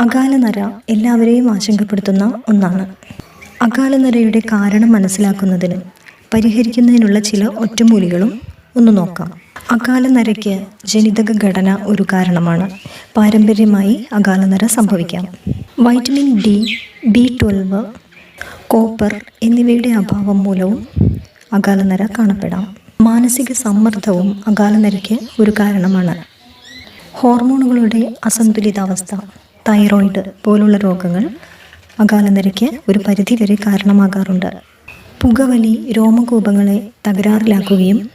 അകാലനര എല്ലാവരെയും ആശങ്കപ്പെടുത്തുന്ന ഒന്നാണ്. അകാലനരയുടെ കാരണം മനസ്സിലാക്കുന്നതിന് പരിഹരിക്കുന്നതിനുള്ള ചില ഒറ്റമൂലികളും ഒന്ന് നോക്കാം. അകാലനരയ്ക്ക് ജനിതക ഘടന ഒരു കാരണമാണ്. പാരമ്പര്യമായി അകാലനര സംഭവിക്കാം. Vitamin D B twelve copper എന്നിവയുടെ അഭാവം മൂലവും അകാലനര കാണപ്പെടാം. മാനസിക സമ്മർദ്ദവും അകാലനരയ്ക്ക് ഒരു കാരണമാണ്. ഹോർമോണുകളുടെ അസന്തുലിതാവസ്ഥ. തൈറോയിഡ് പോലുള്ള രോഗങ്ങൾ അകാലനിരയ്ക്ക് ഒരു പരിധിവരെ കാരണമാകാറുണ്ട്. പുകവലി രോമകൂപങ്ങളെ തകരാറിലാക്കുകയും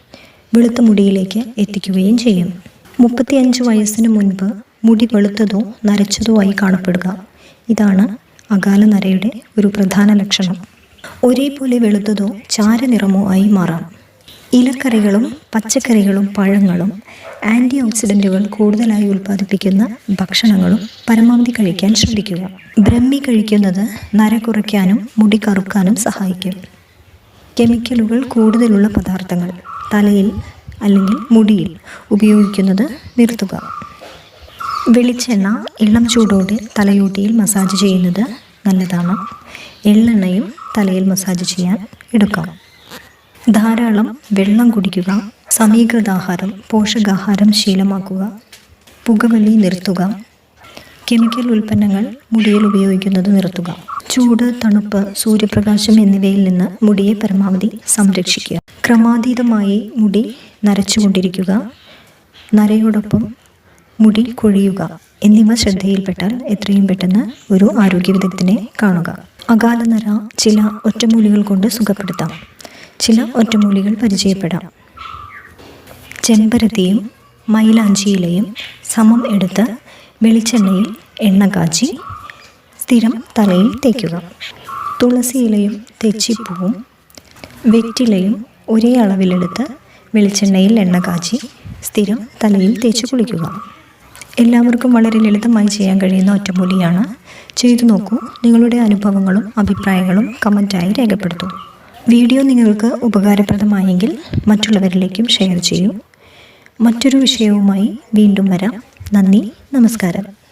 വെളുത്ത മുടിയിലേക്ക് എത്തിക്കുകയും ചെയ്യും. മുപ്പത്തിയഞ്ച് വയസ്സിന് മുൻപ് മുടി വെളുത്തതോ നരച്ചതോ ആയി കാണപ്പെടുക. ഇതാണ് അകാലനരയുടെ ഒരു പ്രധാന ലക്ഷണം. ഒരേപോലെ വെളുത്തതോ ചാരനിറമോ ആയി മാറാം. ഇലക്കറികളും പച്ചക്കറികളും പഴങ്ങളും ആന്റി ഓക്സിഡന്റുകൾ കൂടുതലായി ഉൽപ്പാദിപ്പിക്കുന്ന ഭക്ഷണങ്ങളും പരമാവധി കഴിക്കാൻ ശ്രദ്ധിക്കുക. ബ്രഹ്മി കഴിക്കുന്നത് നര കുറയ്ക്കാനും മുടി കറുക്കാനും സഹായിക്കും. കെമിക്കലുകൾ കൂടുതലുള്ള പദാർത്ഥങ്ങൾ തലയിൽ അല്ലെങ്കിൽ മുടിയിൽ ഉപയോഗിക്കുന്നത് നിർത്തുക. വെളിച്ചെണ്ണ ഇളം ചൂടോടെ തലയോട്ടിയിൽ മസാജ് ചെയ്യുന്നത് നല്ലതാണ്. എള്ളെണ്ണയും തലയിൽ മസാജ് ചെയ്യാൻ എടുക്കാം. ധാരാളം വെള്ളം കുടിക്കുക സമീകൃതാഹാരം പോഷകാഹാരം ശീലമാക്കുക പുകവലി നിർത്തുക കെമിക്കൽ ഉൽപ്പന്നങ്ങൾ മുടിയിൽ ഉപയോഗിക്കുന്നത് നിർത്തുക ചൂട് തണുപ്പ് സൂര്യപ്രകാശം എന്നിവയിൽ നിന്ന് മുടിയെ പരമാവധി സംരക്ഷിക്കുക. ക്രമാതീതമായി മുടി നരച്ചുകൊണ്ടിരിക്കുക നരയോടൊപ്പം മുടി കൊഴിയുക എന്നിവ ശ്രദ്ധയിൽപ്പെട്ടാൽ എത്രയും പെട്ടെന്ന് ഒരു ആരോഗ്യ വിദഗ്ധനെ കാണുക. അകാലനര ചില ഒറ്റമൂലികൾ കൊണ്ട് സുഖപ്പെടുത്താം. ചില ഒറ്റമൂലികൾ പരിചയപ്പെടാം. ചെമ്പരത്തിയും മൈലാഞ്ചിയിലയും സമം എടുത്ത് വെളിച്ചെണ്ണയിൽ എണ്ണ കാച്ചി സ്ഥിരം തലയിൽ തേക്കുക. തുളസി ഇലയും തെച്ചിപ്പൂവും വെറ്റിലയും ഒരേ അളവിലെടുത്ത് വെളിച്ചെണ്ണയിൽ എണ്ണ കാച്ചി സ്ഥിരം തലയിൽ തേച്ച് കുളിക്കുക. എല്ലാവർക്കും വളരെ ലളിതമായി ചെയ്യാൻ കഴിയുന്ന ഒറ്റമൂലിയാണ്. ചെയ്തു നോക്കൂ. നിങ്ങളുടെ അനുഭവങ്ങളും അഭിപ്രായങ്ങളും കമന്റായി രേഖപ്പെടുത്തൂ. വീഡിയോ നിങ്ങൾക്ക് ഉപകാരപ്രദമായെങ്കിൽ മറ്റുള്ളവരിലേക്കും ഷെയർ ചെയ്യൂ. മറ്റൊരു വിഷയവുമായി വീണ്ടും വരാം. നന്ദി നമസ്കാരം.